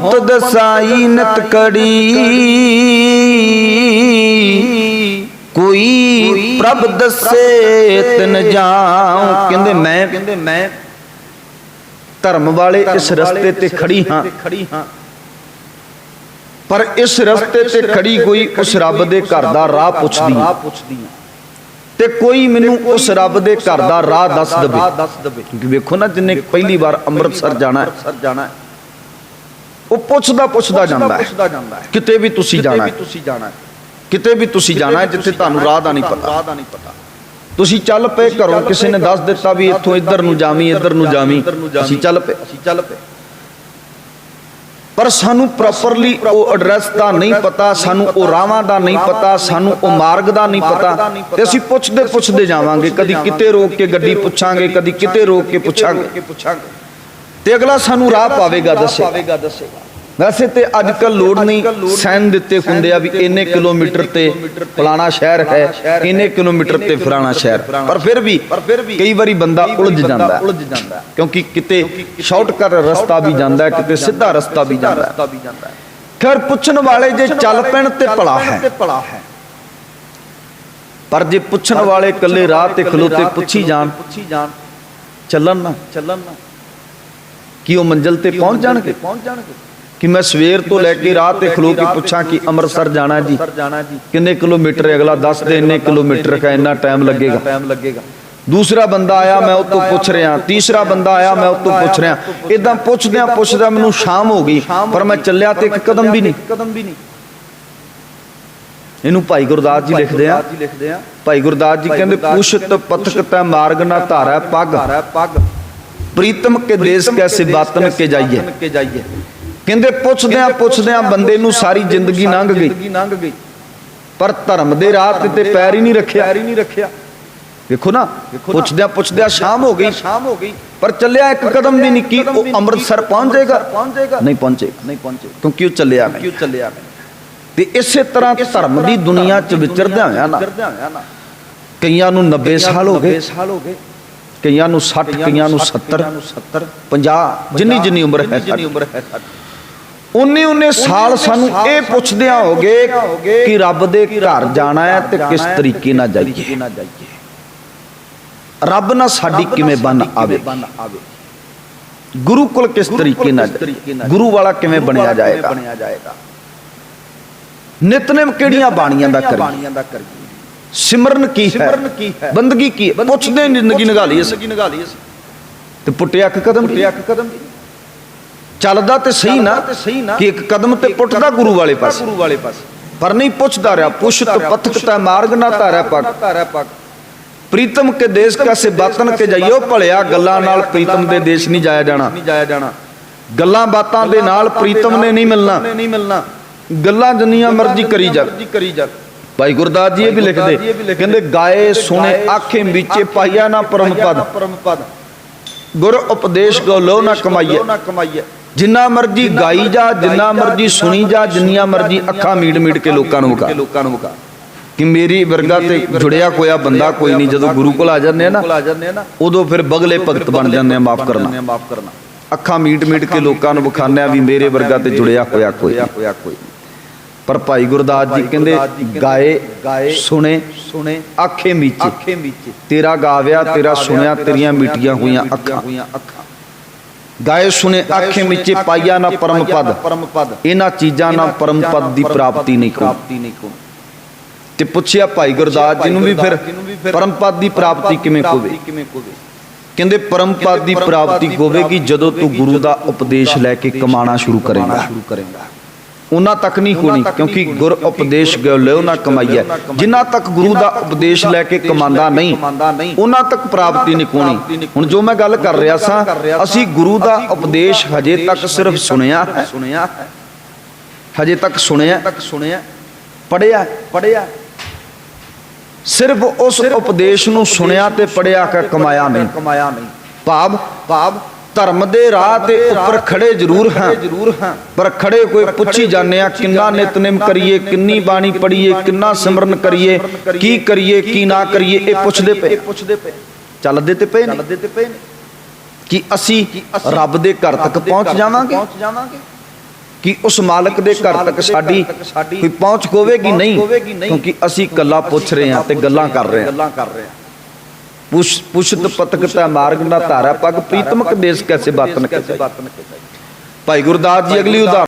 ਪੰਤ ਦਸਾਈ ਨਿਤ ਕੜੀ। ਕੋਈ ਪ੍ਰਭ ਦੱਸੇ ਤਿਨ ਜਾਉ। ਕਹਿੰਦੇ ਮੈਂ ਕਹਿੰਦੇ ਮੈਂ ਧਰਮ ਵਾਲੇ ਇਸ ਰਸਤੇ ਤੇ ਖੜੀ ਹਾਂ। ਪਰ ਇਸ ਰਸਤੇ ਤੇ ਖੜੀ ਕੋਈ ਉਸ ਰੱਬ ਦੇ ਘਰ ਦਾ ਰਾਹ ਪੁੱਛਦੀ ਹੈ। ਤੇ ਕੋਈ ਮੈਨੂੰ ਉਸ ਰੱਬ ਦੇ ਘਰ ਦਾ ਰਾਹ ਦੱਸ ਦਵੇ। ਵੇਖੋ ਨਾ ਜਿੰਨੇ ਪਹਿਲੀ ਵਾਰ ਅੰਮ੍ਰਿਤਸਰ ਜਾਣਾ ਹੈ। ਉਹ ਪੁੱਛਦਾ ਪੁੱਛਦਾ ਜਾਂਦਾ ਹੈ। ਕਿਤੇ ਵੀ ਤੁਸੀਂ ਜਾਣਾ ਹੈ। ਕਿਤੇ ਵੀ ਤੁਸੀਂ ਜਾਣਾ ਹੈ ਜਿੱਥੇ ਤੁਹਾਨੂੰ ਰਾਹ ਦਾ ਨਹੀਂ ਪਤਾ। ਤੁਸੀਂ ਚੱਲ ਪਏ ਘਰੋਂ ਕਿਸੇ ਨੇ ਦੱਸ ਦਿੱਤਾ ਵੀ ਇੱਥੋਂ ਇੱਧਰ ਨੂੰ ਜਾਵੀਂ ਇੱਧਰ ਨੂੰ ਜਾਵੀਂ ਅਸੀਂ ਚੱਲ ਪਏ। ਅਸੀਂ ਚੱਲ ਪਏ। ਪਰ ਸਾਨੂੰ ਪ੍ਰੋਪਰਲੀ ਉਹ ਐਡਰੈਸ ਦਾ ਨਹੀਂ ਪਤਾ ਸਾਨੂੰ ਉਹ ਰਾਵਾਂ ਦਾ ਨਹੀਂ ਪਤਾ ਸਾਨੂੰ ਉਹ ਮਾਰਗ ਦਾ ਨਹੀਂ ਪਤਾ। ਤੇ ਅਸੀਂ ਪੁੱਛਦੇ ਪੁੱਛਦੇ ਜਾਵਾਂਗੇ ਕਦੀ ਕਿਤੇ ਰੋਕ ਕੇ ਗੱਡੀ ਪੁੱਛਾਂਗੇ ਕਦੀ ਕਿਤੇ ਰੋਕ ਕੇ ਪੁੱਛਾਂਗੇ। ਤੇ ਅਗਲਾ ਸਾਨੂੰ ਰਾਹ ਪਾਵੇਗਾ ਦੱਸੇਗਾ। ਵੈਸੇ ਤੇ ਅੱਜ ਕੱਲ ਲੋੜ ਨਹੀਂ ਸੈਨ ਦਿੱਤੇ ਹੁੰਦੇ ਆ ਵੀ ਇੰਨੇ ਕਿਲੋਮੀਟਰ ਤੇ ਫਲਾਣਾ ਸ਼ਹਿਰ ਹੈ ਇੰਨੇ ਕਿਲੋਮੀਟਰ ਤੇ ਫਲਾਣਾ ਸ਼ਹਿਰ। ਪਰ ਫਿਰ ਵੀ ਕਈ ਵਾਰੀ ਬੰਦਾ ਉਲਝ ਜਾਂਦਾ। ਕਿਉਂਕਿ ਕਿਤੇ ਸ਼ਾਰਟਕਟ ਰਸਤਾ ਵੀ ਜਾਂਦਾ ਕਿਤੇ ਸਿੱਧਾ ਰਸਤਾ ਵੀ ਜਾਂਦਾ ਖੈਰ ਪੁੱਛਣ ਵਾਲੇ ਜੇ ਚੱਲ ਪੈਣ ਤੇ ਭਲਾ ਹੈ। ਪਰ ਜੇ ਪੁੱਛਣ ਵਾਲੇ ਇਕੱਲੇ ਰਾਹ ਤੇ ਖਲੋਤੇ ਪੁੱਛੀ ਜਾਣ ਚੱਲਣ ਨਾ। ਚੱਲਣ ਨਾ। ਕੀ ਉਹ ਮੰਜ਼ਲ ਤੇ ਪਹੁੰਚ ਜਾਣਗੇ? ਪਹੁੰਚ ਜਾਣਗੇ? ਕਿ ਮੈਂ ਸਵੇਰ ਤੋਂ ਲੈ ਕੇ ਰਾਤ ਤੇ ਖਲੋ ਕੇ ਪੁੱਛਾਂ ਕਿ ਅੰਮ੍ਰਿਤਸਰ ਜਾਣਾ ਜੀ। ਕਿੰਨੇ ਕਿਲੋਮੀਟਰ ਹੈ? ਅਗਲਾ ਦੱਸ ਦੇ ਇੰਨੇ ਕਿਲੋਮੀਟਰ ਕਾ ਇੰਨਾ ਟਾਈਮ ਲੱਗੇਗਾ। ਦੂਸਰਾ ਬੰਦਾ ਆਇਆ ਮੈਂ ਉਹ ਤੋਂ ਪੁੱਛ ਰਿਹਾ। ਤੀਸਰਾ ਬੰਦਾ ਆਇਆ ਮੈਂ ਉਹ ਤੋਂ ਪੁੱਛ ਰਿਹਾ। ਇਦਾਂ ਪੁੱਛਦਿਆਂ ਪੁੱਛਦਿਆਂ ਮੈਨੂੰ ਸ਼ਾਮ ਹੋ ਗਈ ਪਰ ਮੈਂ ਚੱਲਿਆ ਤੇ ਇੱਕ ਕਦਮ ਵੀ ਨਹੀਂ। ਕਦਮ ਵੀ ਨਹੀਂ। ਇਹਨੂੰ ਭਾਈ ਗੁਰਦਾਸ ਜੀ ਲਿਖਦੇ ਆ। ਭਾਈ ਗੁਰਦਾਸ ਜੀ ਕਹਿੰਦੇ ਪੁਸ਼ਤ ਪਥਕ ਤੈ ਮਾਰਗ ਨਾ ਧਾਰੈ ਪੱਗ। ਪ੍ਰੀਤਮ ਕੇ ਦੇਸ਼ ਕੈਸੇ ਬਾਤਨ ਕੇ ਜਾਈਏ। ਕਹਿੰਦੇ ਪੁੱਛਦਿਆਂ ਪੁੱਛਦਿਆਂ ਬੰਦੇ ਨੂੰ ਸਾਰੀ ਜ਼ਿੰਦਗੀ ਲੰਘ ਗਈ। ਪਰ ਧਰਮ ਦੇ ਰਾਹ ਤੇ ਤੇ ਪੈਰ ਹੀ ਨਹੀਂ ਰੱਖਿਆ। ਹੀ ਨਹੀਂ ਰੱਖਿਆ। ਵੇਖੋ ਨਾ ਪੁੱਛਦਿਆਂ ਪੁੱਛਦਿਆਂ ਸ਼ਾਮ ਹੋ ਗਈ। ਸ਼ਾਮ ਹੋ ਗਈ। ਪਰ ਚੱਲਿਆ ਇੱਕ ਕਦਮ ਵੀ ਨਹੀਂ ਕੀ ਉਹ ਅੰਮ੍ਰਿਤਸਰ ਪਹੁੰਚ ਜਾਏਗਾ ਨਹੀਂ ਪਹੁੰਚੇ ਨਹੀਂ ਪਹੁੰਚੇ ਕਿਉਂਕਿ ਉਹ ਚੱਲਿਆ ਕਿਉਂ ਚੱਲਿਆ ਤੇ ਇਸੇ ਤਰ੍ਹਾਂ ਧਰਮ ਦੀ ਦੁਨੀਆ 'ਚ ਵਿਚਰਦਿਆਂ ਹੋਇਆਂ ਨਾ। ਕਈਆਂ ਨੂੰ 90 ਸਾਲ ਹੋ ਗਏ। ਕਈਆਂ ਨੂੰ 60 ਕਈਆਂ ਨੂੰ 70 70 50 ਜਿੰਨੀ ਜਿੰਨੀ ਉਮਰ ਹੈ ਜਿੰਨੀ ਉਮਰ ਹੈ ਉਨੇ ਉਨੇ ਸਾਲ ਸਾਨੂੰ ਇਹ ਪੁੱਛਦਿਆਂ ਹੋ ਗਏ ਕਿ ਰੱਬ ਦੇ ਘਰ ਜਾਣਾ ਹੈ ਤੇ ਕਿਸ ਤਰੀਕੇ ਨਾਲ ਜਾਈਏ? ਰੱਬ ਨਾਲ ਸਾਡੀ ਕਿਵੇਂ ਬਣ ਆਵੇ? ਗੁਰੂ ਕੁਲ ਕਿਸ ਤਰੀਕੇ ਨਾਲ ਗੁਰੂ ਵਾਲਾ ਕਿਵੇਂ ਬਣਿਆ ਜਾਏਗਾ? ਨਿਤਨੇਮ ਕਿਹੜੀਆਂ ਬਾਣੀਆਂ ਦਾ ਕਰੀਏ? ਸਿਮਰਨ ਕੀ ਹੈ? ਬੰਦਗੀ ਕੀ ਹੈ? ਪੁੱਛਦੇ ਜ਼ਿੰਦਗੀ ਨਿਗਾਲੀ ਅਸੀਂ। ਤੇ ਪੁੱਟਿਆ ਇੱਕ ਕਦਮ ਪੁੱਟਿਆ ਇੱਕ ਕਦਮ ਚੱਲਦਾ ਤੇ ਸਹੀ ਨਾ ਕਿ ਇੱਕ ਕਦਮ ਤੇ ਪੁੱਟਦਾ ਗੁਰੂ ਵਾਲੇ ਪਾਸੇ। ਗੁਰੂ ਵਾਲੇ ਪਾਸੇ। ਪਰ ਨਹੀਂ ਪੁੱਛਦਾ ਰਿਹਾ ਪੁੱਛਤ ਪਥਕ ਤੈ ਮਾਰਗ ਨਾ ਧਾਰਿਆ ਪੱਗ। ਪ੍ਰੀਤਮ ਕੇ ਦੇਸ਼ ਕਾਸੇ ਬਾਤਨ ਕੇ ਜਾਈਓ ਭਲਿਆ ਗੱਲਾਂ ਨਾਲ ਪ੍ਰੀਤਮ ਦੇ ਦੇਸ਼ ਨਹੀਂ ਜਾਇਆ ਜਾਣਾ। ਨਹੀਂ ਜਾਇਆ ਜਾਣਾ। ਗੱਲਾਂ ਬਾਤਾਂ ਦੇ ਨਾਲ ਪ੍ਰੀਤਮ ਨੇ ਨਹੀਂ ਮਿਲਣਾ। ਨਹੀਂ ਮਿਲਣਾ। ਗੱਲਾਂ ਜਿੰਨੀਆਂ ਮਰਜ਼ੀ ਕਰੀ ਜਾ। ਕਰੀ ਜਾ। ਭਾਈ ਗੁਰਦਾਸ ਜੀ ਇਹ ਵੀ ਲਿਖਦੇ। ਕਹਿੰਦੇ ਗਾਏ ਸੁਣੇ ਆਖੇ ਵਿੱਚੇ ਪਾਈਆ ਨਾ ਪਰਮ ਪਦ। ਗੁਰ ਉਪਦੇਸ਼ ਗੋ ਲੋ ਨਾ ਕਮਾਈਏ। ਨਾ ਕਮਾਈਏ। ਜਿੰਨਾ ਮਰਜ਼ੀ ਗਾਈ ਜਾ, ਜਿੰਨਾ ਮਰਜ਼ੀ ਸੁਣੀ ਜਾ, ਜਿੰਨੀਆਂ ਮਰਜ਼ੀ ਅੱਖਾਂ ਮੀਟ ਮੀਟ ਕੇ ਲੋਕਾਂ ਨੂੰ ਵਿਖਾ। ਲੋਕਾਂ ਨੂੰ ਵਿਖਾ ਕਿ ਮੇਰੀ ਵਰਗਾ ਤੇ ਜੁੜਿਆ ਕੋਇਆ ਬੰਦਾ ਕੋਈ ਨਹੀਂ, ਜਦੋਂ ਗੁਰੂ ਕੋਲ ਆ ਜਾਂਦੇ ਆ ਨਾ, ਉਦੋਂ ਫਿਰ ਬਗਲੇ ਭਗਤ ਬਣ ਜਾਂਦੇ ਆ, ਮਾਫ ਕਰਨਾ। ਅੱਖਾਂ ਮੀਟ ਮੀਟ ਕੇ ਲੋਕਾਂ ਨੂੰ ਵਿਖਾਉਂਦੇ ਆ ਵੀ ਮੇਰੇ ਵਰਗਾ ਤੇ ਜੁੜਿਆ ਹੋਇਆ ਕੋਈ ਹੋਇਆ ਕੋਈ ਪਰ ਭਾਈ ਗੁਰਦਾਸ ਜੀ ਕਹਿੰਦੇ, ਗਾਏ ਗਾਏ ਸੁਣੇ ਸੁਣੇ, ਆਖੇ ਮੀਚੇ। ਤੇਰਾ ਗਾਵਿਆ, ਤੇਰਾ ਸੁਣਿਆ, ਤੇਰੀਆਂ ਮਿੱਟੀਆਂ ਹੋਈਆਂ ਅੱਖਾਂ। ਗਾਏ ਸੁਣੇ ਆਖੇ ਮੀਚੇ ਪਾਈਆ ਨਾ ਪਰਮ ਪਦ। ਇਹਨਾਂ ਚੀਜ਼ਾਂ ਨਾਲ ਪਰਮ ਪਦ ਦੀ ਪ੍ਰਾਪਤੀ ਨਹੀਂ ਕੋਈ ਤੇ ਪੁੱਛਿਆ ਭਾਈ ਗੁਰਦਾਸ ਜੀ ਨੂੰ ਵੀ ਫਿਰ ਪਰਮ ਪਦ ਦੀ ਪ੍ਰਾਪਤੀ ਕਿਵੇਂ ਹੋਵੇ ਕਹਿੰਦੇ ਪਰਮ ਪਦ ਦੀ ਪ੍ਰਾਪਤੀ ਹੋਵੇਗੀ ਜਦੋਂ ਤੂੰ ਗੁਰੂ ਦਾ ਉਪਦੇਸ਼ ਲੈ ਕੇ ਕਮਾਣਾ ਸ਼ੁਰੂ ਕਰੇਗਾ। ਉਹਨਾਂ ਤੱਕ ਨਹੀਂ ਹੋਣੀ ਕਿਉਂਕਿ ਗੁਰ ਉਪਦੇਸ਼ ਗਿਓ ਨਾ ਕਮਾਈਐ ਜਿੰਨਾ ਤੱਕ ਗੁਰੂ ਦਾ ਉਪਦੇਸ਼ ਲੈ ਕੇ ਕਮਾਂਦਾ ਨਹੀਂ ਉਹਨਾਂ ਤੱਕ ਪ੍ਰਾਪਤੀ ਨਹੀਂ ਹੋਣੀ ਹੁਣ ਜੋ ਮੈਂ ਗੱਲ ਕਰ ਰਿਹਾ ਸਾਂ ਅਸੀਂ ਗੁਰੂ ਦਾ ਉਪਦੇਸ਼ ਹਜੇ ਤੱਕ ਸਿਰਫ ਸੁਣਿਆ। ਹੈ ਸੁਣਿਆ। ਹਜੇ ਤੱਕ ਸੁਣਿਆ। ਤੱਕ ਸੁਣਿਆ। ਪੜਿਆ ਪੜਿਆ ਸਿਰਫ ਉਸ ਉਪਦੇਸ਼ ਨੂੰ ਸੁਣਿਆ ਤੇ ਪੜਿਆ ਕੇ ਕਮਾਇਆ ਨਹੀਂ। ਭਾਵ ਭਾਵ ਧਰਮ ਦੇ ਰਾਹ ਤੇ ਉੱਪਰ ਖੜੇ ਜ਼ਰੂਰ ਹਾਂ। ਜ਼ਰੂਰ ਹਾਂ। ਪਰ ਖੜੇ ਕੋਈ ਪੁੱਛੀ ਜਾਂਦੇ ਆ ਕਿੰਨਾ ਨਿਤਨੇਮ ਕਰੀਏ ਕਿੰਨੀ ਬਾਣੀ ਪੜੀਏ ਕਿੰਨਾ ਸਿਮਰਨ ਕਰੀਏ ਕੀ ਕਰੀਏ ਕੀ ਨਾ ਕਰੀਏ ਇਹ ਪੁੱਛਦੇ ਪਏ। ਪੁੱਛਦੇ ਪਏ। ਚੱਲਦੇ ਤੇ ਪਏ ਨੇ। ਚੱਲਦੇ ਤੇ ਪਏ ਨੇ। ਕਿ ਅਸੀਂ ਰੱਬ ਦੇ ਘਰ ਤੱਕ ਪਹੁੰਚ ਜਾਵਾਂਗੇ? ਕਿ ਉਸ ਮਾਲਕ ਦੇ ਘਰ ਤੱਕ ਸਾਡੀ ਕੋਈ ਪਹੁੰਚ ਹੋਵੇਗੀ ਨਹੀਂ? ਕਿਉਂਕਿ ਅਸੀਂ ਗੱਲਾਂ ਪੁੱਛ ਰਹੇ ਹਾਂ ਤੇ ਗੱਲਾਂ ਕਰ ਰਹੇ ਹਾਂ। ਪੁਸ਼ਤ ਪਤਕ ਤਾ ਮਾਰਗ ਨਾ ਧਾਰਾ ਪਗ ਪ੍ਰੀਤਮਕ ਦੇਸ ਕੈਸੇ ਬਾਤਨ ਕੈਸੇ ਭਾਈ ਗੁਰਦਾਸ ਜੀ ਅਗਲੀ ਉਦਾਹਰਨ